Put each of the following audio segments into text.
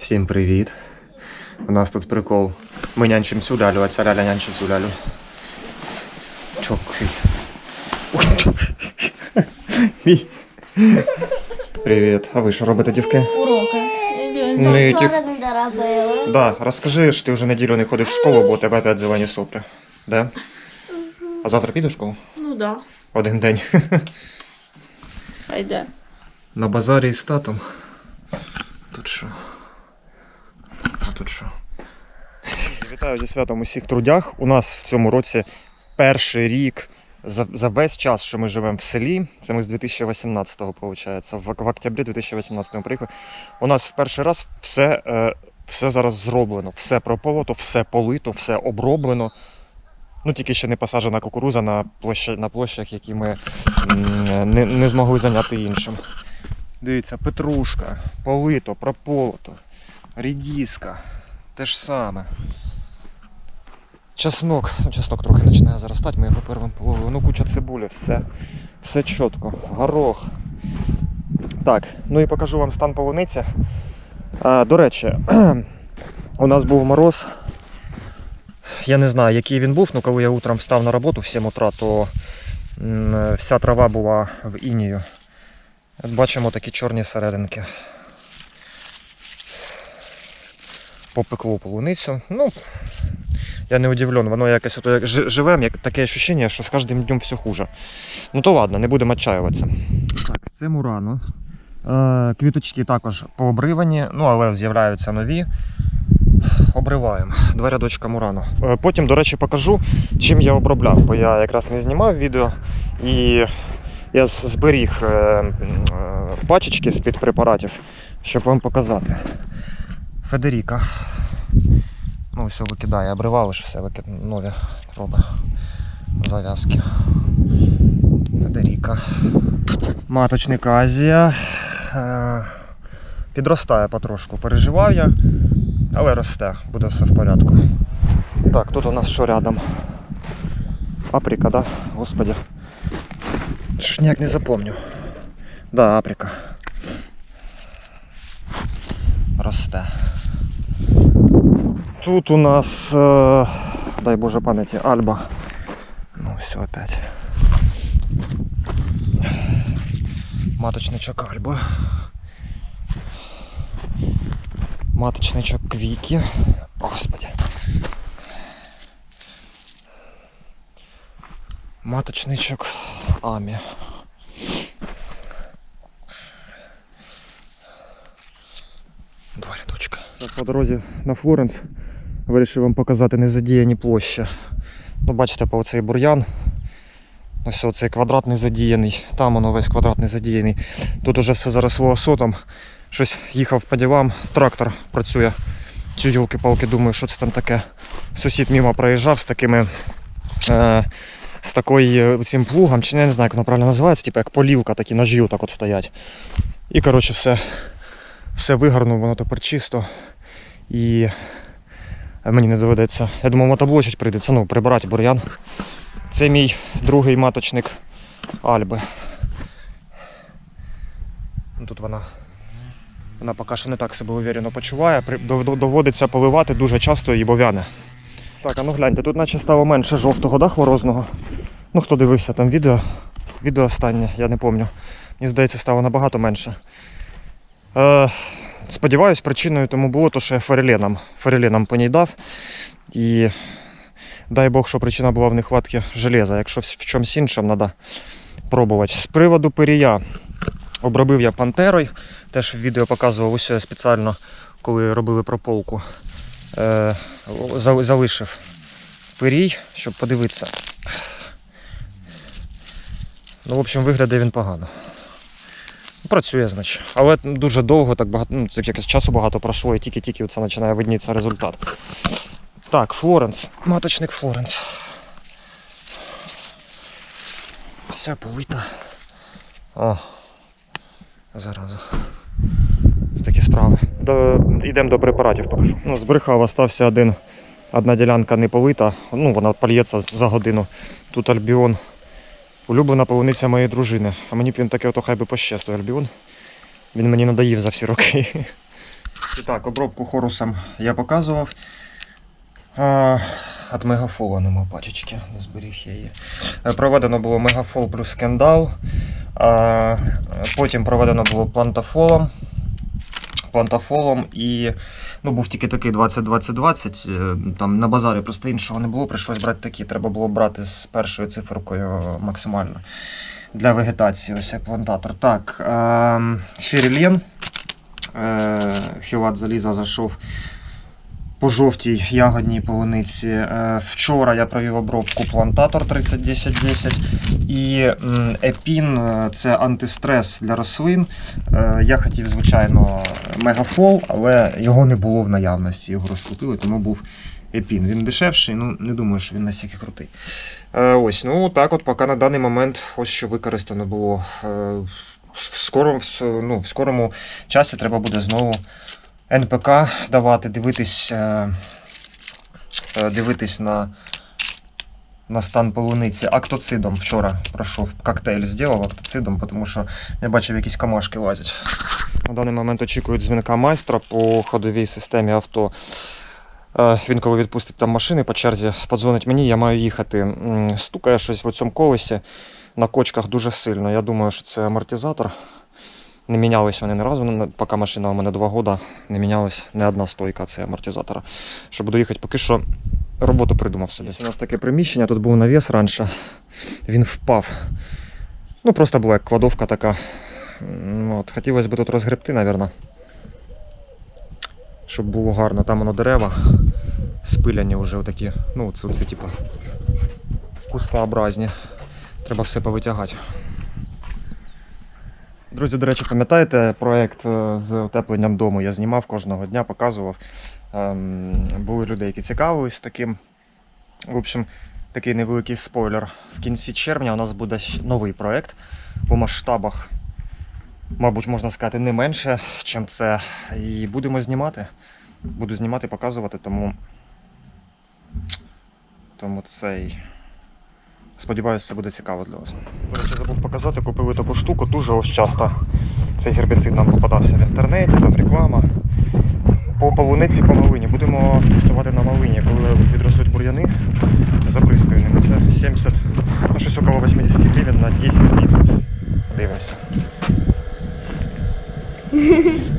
Всім привіт. У нас тут прикол. Ми нянчим цю лялю, а ця ляля нянчить цю лялю. Мій. Привіт. А ви що робите, дівки? Уроки. Не. Да, розкажи, що ти вже неділю не ходиш в школу, бо у тебе опять зелені соплі. Да? А завтра підеш в школу? Ну да. Один день. А йде. На базарі із татом. Тут що? А тут що? Вітаю зі святом усіх трудях. У нас в цьому році перший рік за, за весь час, що ми живемо в селі. Це ми з 2018-го, виходить. В, в октябрі 2018-го приїхали. У нас в перший раз все, е, все зараз зроблено, все прополото, все полито, все оброблено. Ну, тільки ще не посаджена кукуруза на, площа, на площах, які ми не, не змогли зайняти іншим. Дивіться, петрушка, полито, прополото, рідіска, те ж саме. Чеснок, ну чеснок трохи починає заростати, ми його первим половили. Ну, куча цибулі, все, все чітко. Горох. Так, ну і покажу вам стан полуниці. А, до речі, у нас був мороз. Я не знаю, який він був, але коли я утром встав на роботу в 7 утра, то вся трава була в інію. От бачимо такі чорні серединки. Попекло полуницю. Ну, я не удивлен, воно якось ото як жи- живем, як таке відчуття, що з кожним днем все хуже. Ну то ладно, не будемо відчаюватися. Так, це мурано. Е, квіточки також пообривані, ну але з'являються нові. Обриваємо. Два рядочка мурану. Е, Потім, до речі, покажу, чим я обробляв, бо я якраз не знімав відео і я зберіг е, е, пачечки з-під препаратів, щоб вам показати. Федеріка. Ну, все викидає, обривали ж все, викид... нові робить зав'язки. Федеріка. Маточник Азія. Е, Підростає потрошку. Переживав я, але росте, буде все в порядку. Так, тут у нас що рядом? Априка, да? Господи. Що ж ніяк не запомню. Да, априка. Росте. Тут у нас, е, дай Боже пам'яті, Альба. Ну, все опять. Маточничок Альби. Маточничок Квіки. Маточничок Амі. Два рядочка. По дорозі на Флоренс вирішив вам показати незадіяні площі. Ну, бачите, по оцей бур'ян. Ось оцей квадрат не задіяний. Там воно весь квадрат не задіяний. Тут уже все заросло осотом. Щось їхав по ділам, трактор працює. Цю юлки-палки думаю, що це там таке. Сусід мимо проїжджав з такими. Е, з такою цим плугом, чи я не знаю, як воно правильно називається, типу як полілка, такі ножі так от стоять. І коротше все, все вигорнув, воно тепер чисто. І мені не доведеться. Я думав, мотоблочить прийдеться, ну, прибирати бур'ян. Це мій другий маточник Альби. Тут вона. Вона поки що не так себе уверено почуває. Доводиться поливати дуже часто і бов'яне. Так, а ну гляньте, тут наче стало менше жовтого, да, хворозного. Ну, хто дивився там відео, відео останнє, я не пам'ятаю. Мені здається, стало набагато менше. Е, сподіваюсь, причиною тому було те, що я фореленом, фореленом по ній дав. І дай Бог, що причина була в нехватці железа. Якщо в чомусь іншому треба пробувати. З приводу пирія обробив я пантерою. Теж в відео показував усе спеціально, коли робили прополку. Е, залишив пирій, щоб подивитися. Ну, в общем, виглядає він погано. Працює, значить. Але дуже довго, так багато, ну, так якось часу багато пройшло, і тільки-тільки це починає виднітися результат. Так, Флоренс. Маточник Флоренс. Вся полита. О. Зараза. Такі справи. До, йдемо до препаратів покажу. Ну, збрехав, остався один. Одна ділянка не полита, ну вона польється за годину. Тут альбіон. Улюблена полуниця моєї дружини. А мені б він таке ото хай би пощастив альбіон. Він мені надоїв за всі роки. І так, обробку хорусом я показував. А, От Мегафола нема пачечки, не зберіг я її. Е, Проведено було Мегафол плюс скандал. А, потім проведено було плантафолом. Плантафолом і ну, був тільки такий 20-20-20. е, Там на базарі просто іншого не було, прийшлось брати такі. Треба було брати з першою циферкою максимально для вегетації. Ось як плантатор. Так, ем, фірілен. Е, Хілат заліза зайшов по жовтій ягодній полуниці. Е, Вчора я провів обробку плантатор 301010 і епін е, це антистрес для рослин. Е, Я хотів, звичайно, мегафол, але його не було в наявності. Його розкупили, тому був епін. Він дешевший, ну не думаю, що він настільки крутий. Ось, ну так, от поки на даний момент ось що використано було. В скорому, ну, в скорому часі треба буде знову НПК давати, дивитись, е, е, дивитись на, на стан полуниці. Актоцидом вчора пройшов коктейль, зробив актоцидом, тому що я бачив, якісь камашки лазять. На даний момент очікують дзвінка майстра по ходовій системі авто. Е, Він коли відпустить там машини по черзі, подзвонить мені, я маю їхати. Стукає щось в цьому колесі на кочках дуже сильно. Я думаю, що це амортизатор. Не мінялись вони ні разу, поки машина у мене два роки, не мінялась не одна стойка це амортизатора. Що буду їхати, поки що роботу придумав собі. У нас таке приміщення, тут був навіс раніше, він впав. Ну, просто була як кладовка така. От, хотілося б тут розгребти, мабуть. Щоб було гарно. Там воно дерева спиляні вже отакі. Ну, це, це типу кустообразні. Треба все повитягати. Друзі, до речі, пам'ятаєте проект е, з утепленням дому? Я знімав кожного дня, показував. Ем, Були люди, які цікавились таким. В общем, такий невеликий спойлер. В кінці червня у нас буде новий проект по масштабах. Мабуть, можна сказати, не менше, чим це. І будемо знімати. Буду знімати, показувати, тому. Тому цей. Сподіваюся, це буде цікаво для вас. Показати, купили таку штуку. Дуже ось часто цей гербіцид нам попадався в інтернеті, там реклама. По полуниці по малині. Будемо тестувати на малині, коли відростуть бур'яни. Ними. Це 70, ну щось около 80 гривень на 10 літрів. Дивимося.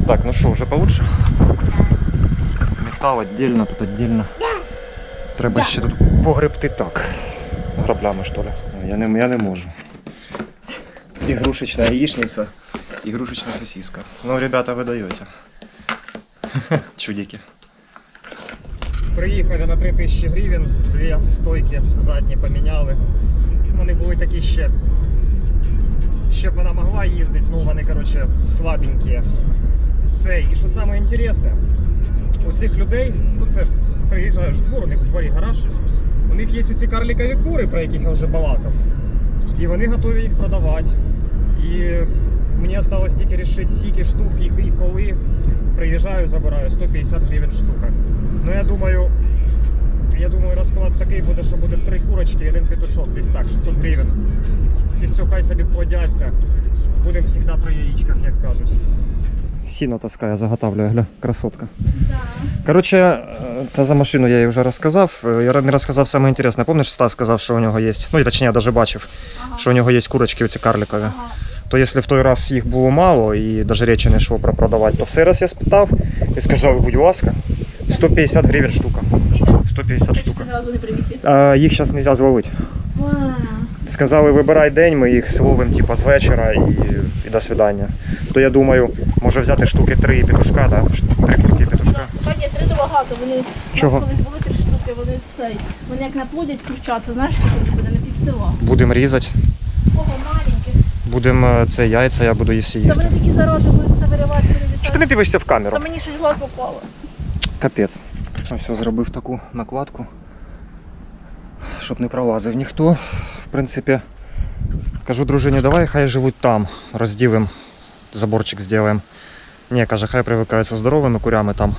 Так, ну що, вже получше? Метал віддільно, тут віддільно. Треба ще тут погребти так. Граблями, що ли? Я не, я не можу. Игрушечная яичница, игрушечная сосиска. Ну, ребята, вы даете. Чудики. Приїхали на 3000 гривень, дві стойки задні поміняли. Вони були такі ще. Ще б вона могла їздити, ну вони, коротше, слабенькі. Це, і що саме у цих людей, ну це приїжджаєш в двор, у них в дворі гараж, у них є ці карлікові кури, про яких я вже балакав. І вони готові їх продавати. І мені осталось тільки рішити, скільки штук, які, коли. Приїжджаю, забираю 150 гривень штука. Ну я думаю, я думаю, розклад такий буде, що буде три курочки і один петушок, десь так, 600 гривень. І все, хай собі плодяться. Будемо завжди при яєчках, як кажуть. Сіно таскає, заготавлює, гля, красотка. Да. Коротше, е, та за машину я їй вже розказав. Е, Я не розказав саме інтересне. Пам'ятаєш, Стас сказав, що у нього є. Ну, і точніше, я навіть бачив, Ага. що у нього є курочки оці карликові. Ага. То якщо в той раз їх було мало і навіть речі не йшло про продавати, то в цей раз я спитав і сказав, будь ласка, 150 гривень штука. 150 штука. А, їх зараз не можна зловити. Сказали, вибирай день, ми їх зловимо типу, з вечора і, і до свидання. То я думаю, може взяти штуки три петушка, да? Три курки петушка. Та ні, три багато. Вони Чого? колись були три штуки, вони цей. Вони як наплодять курчата, знаєш, скільки буде на півсела. Будемо різати, Кого маленьких. будемо е, це яйця, я буду їсти Та їсти. вони такі зарази будуть все виривати, Що ти не перелітати. дивишся в камеру? Та мені щось в глаз попало. Капець. Ось я зробив таку накладку, щоб не пролазив ніхто. В принципі, кажу дружині, давай хай живуть там, розділимо, заборчик зробимо. Ні, каже, хай привикаються здоровими курями там.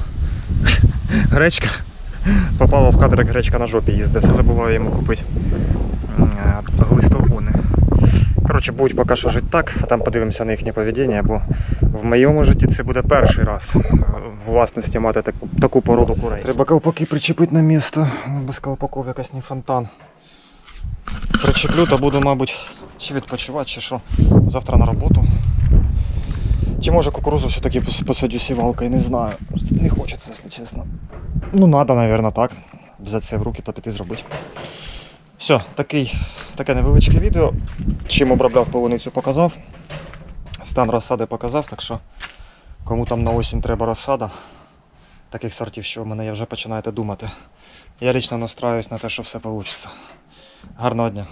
Гречка. Попала в кадр, як гречка на жопі їздить, все забуваю йому купити. Е, Глистогони. Коротше, будуть поки що жити так, а там подивимося на їхнє поведіння, бо В моєму житті це буде перший раз е, в власності мати таку, таку породу курей. Треба колпаки причепити на. Ну, Без колпаків якась не фонтан. Причеплю та буду, мабуть, чи відпочивати, чи що. Завтра на роботу. Чи може кукурузу все-таки пос- посадю сівалкою, не знаю. Не хочеться, якщо чесно. Ну, надо, мабуть, так. Взяти це в руки та піти зробити. Все, такий, таке невеличке відео. Чим обробляв полуницю, показав. Стан розсади показав, так що кому там на осінь треба розсада, таких сортів, що в мене є, вже починаєте думати. Я лічно настраюсь на те, що все вийде. Гарного дня.